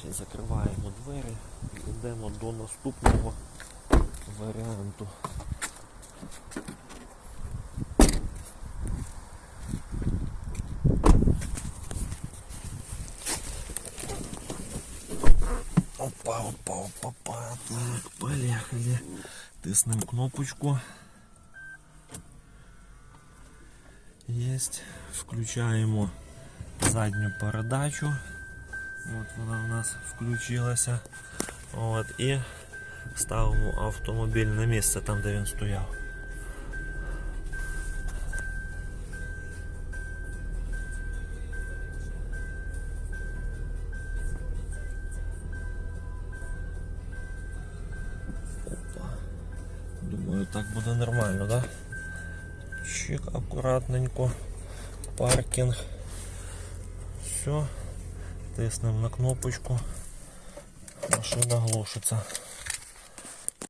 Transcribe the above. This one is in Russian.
Значить, закриваємо двері і йдемо до наступного варіанту. Опа, опа, опа, опа. Так, поехали. Тиснемо кнопочку. Єсть. Включаємо задню передачу. От вона у нас включилася. От, і ставимо автомобіль на місце там, де він стояв. Опа. Думаю, так буде нормально, да? Чик, акуратненько. Паркінг. Все. Тиснемо на кнопочку. Машина глушиться.